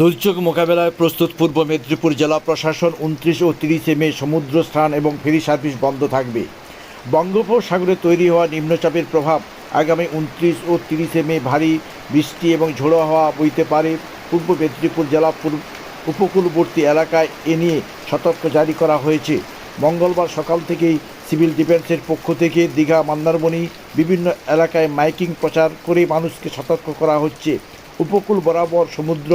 দুর্যোগ মোকাবেলায় প্রস্তুত পূর্ব মেদিনীপুর জেলা প্রশাসন উনত্রিশ ও তিরিশে মে সমুদ্র স্নান এবং ফেরি সার্ভিস বন্ধ থাকবে। বঙ্গোপসাগরে তৈরি হওয়া নিম্নচাপের প্রভাব আগামী উনত্রিশ ও তিরিশে মে ভারী বৃষ্টি এবং ঝোড়ো হাওয়া বইতে পারে। পূর্ব মেদিনীপুর জেলা উপকূলবর্তী এলাকায় এ নিয়ে সতর্ক জারি করা হয়েছে। মঙ্গলবার সকাল থেকেই সিভিল ডিফেন্সের পক্ষ থেকে দীঘা, মন্দারমণি বিভিন্ন এলাকায় মাইকিং প্রচার করে মানুষকে সতর্ক করা হচ্ছে। উপকূল বরাবর সমুদ্র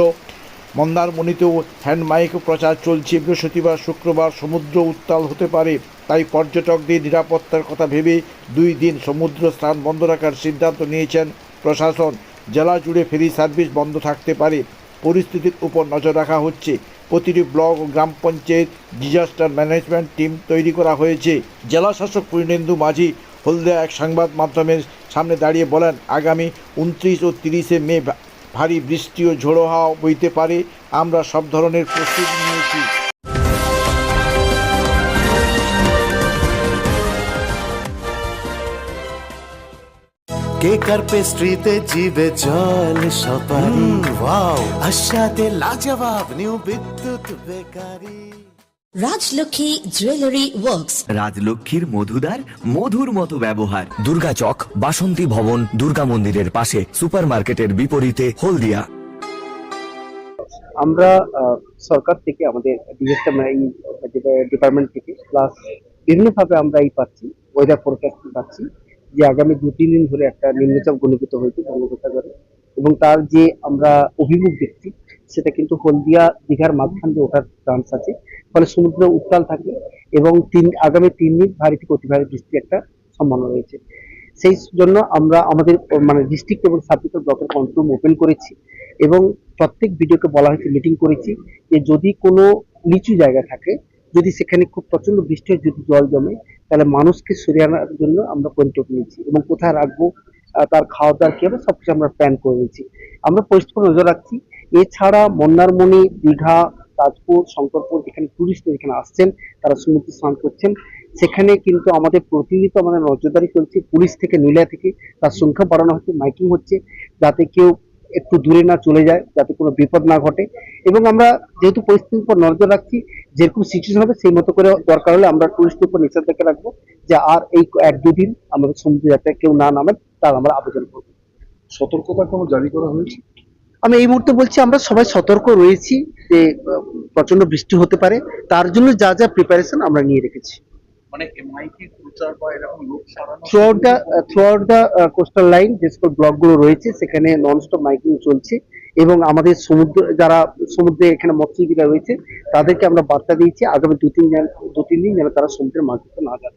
মন্দারমণিতেও হ্যান্ড মাইক প্রচার চলছে। বৃহস্পতিবার, শুক্রবার সমুদ্র উত্তাল হতে পারে। তাই পর্যটকদের নিরাপত্তার কথা ভেবে দুই দিন সমুদ্র স্নান বন্ধ রাখার সিদ্ধান্ত নিয়েছেন প্রশাসন। জেলা জুড়ে ফেরি সার্ভিস বন্ধ থাকতে পারে। পরিস্থিতির উপর নজর রাখা হচ্ছে। প্রতিটি ব্লক ও গ্রাম পঞ্চায়েত ডিজাস্টার ম্যানেজমেন্ট টিম তৈরি করা হয়েছে। জেলা শাসক পূর্ণেন্দু মাঝি হলদিয়া এক সংবাদ মাধ্যমের সামনে দাঁড়িয়ে বলেন, আগামী উনত্রিশ ও তিরিশে মে ভারী বৃষ্টি ও ঝোড়ো হাওয়া বইতে পারে আমরা সব ধরনের প্রস্তুতি নিয়েছি। কেকার পেস্ট্রিতে জিবে জল সপারি? ওয়াও। আশাতে লাজবাব new Bidyut bakery. Rajlakshmi jewellery works রাজলক্ষ্মীর মধুদার মধুর মতো ব্যবহার। দুর্গা চক বাসন্তী ভবন দুর্গা মন্দিরের পাশে সুপারমার্কেটের বিপরীতে হলদিয়া। আমরা সরকার থেকে আমাদের ডিজাস্টার ডিপার্টমেন্ট থেকে প্লাস বিভিন্নভাবে আমরা এই পাচ্ছি ওয়েদার ফোরকাস্ট পাচ্ছি যে আগামী দু তিন দিন ধরে একটা নিম্নচাপ ঘনীভূত হয়েছে বঙ্গোপসাগরে। এবং তার যে আমরা অভিমুখ দেখছি সেটা কিন্তু হলদিয়া দীঘার মাঝখান দিয়ে ওঠার চান্স আছে। ফলে সমুদ্র উত্তাল থাকবে এবং তিন, আগামী তিন দিন ভারী থেকে অতি ভারী বৃষ্টির একটা সম্ভাবনা রয়েছে। সেই জন্য আমরা আমাদের মানে ডিস্ট্রিক্ট এবং সাব ব্লকের কন্ট্রোল রুম ওপেন করেছি এবং প্রত্যেক ভিডিওকে বলা হয়েছে মিটিং করেছি যে যদি কোনো নিচু জায়গা থাকে, যদি সেখানে খুব প্রচণ্ড বৃষ্টি যদি জল জমে, তাহলে মানুষকে সরিয়ে আনার জন্য আমরা পরিচয় নিয়েছি এবং কোথায় রাখব তার খাওয়া দাওয়ার কি হবে, সবকিছু আমরা প্ল্যান করে নিয়েছি। আমরা পরিষ্কার নজর রাখছি এছাড়া মন্দারমণি দীঘা, তাজপুর, শঙ্করপুর এখানে টুরিস্ট এখানে আসছেন, তারা সমুদ্র স্নান করছেন। সেখানে কিন্তু আমাদের প্রতিনিয়ত আমাদের নজরদারি চলছে, পুলিশ থেকে, নীলা থেকে। তার সংখ্যা বাড়ানো হচ্ছে, মাইকিং হচ্ছে, যাতে কেউ একটু দূরে না চলে যায়, যাতে কোনো বিপদ না ঘটে। এবং আমরা যেহেতু পরিস্থিতির উপর নজর রাখছি, যেরকম সিচুয়েশন হবে, সেই মতো করে দরকার হলে আমরা টুরিস্টের উপর নিষেধাজ্ঞা রাখব, যে আর এই এক দুদিন আমাদের সমুদ্র যাত্রায় কেউ না নামে তার আমরা আবেদন করব। সতর্কতা কোনো জারি করা হয়েছে? আমি এই মুহূর্তে বলছি আমরা সবাই সতর্ক রয়েছি যে প্রচণ্ড বৃষ্টি হতে পারে। তার জন্য যা যা প্রিপারেশন আমরা নিয়ে রেখেছি। মানে throughout the throughout the coastal line যে সকল ব্লকগুলো রয়েছে সেখানে নন স্টপ মাইকিং চলছে এবং আমাদের সমুদ্র যারা সমুদ্রে এখানে মৎস্যজীবীরা রয়েছে তাদেরকে আমরা বার্তা দিয়েছি আগামী দু তিন দু তিন দিন যেন তারা সমুদ্রের মাছ ধরতে না যায়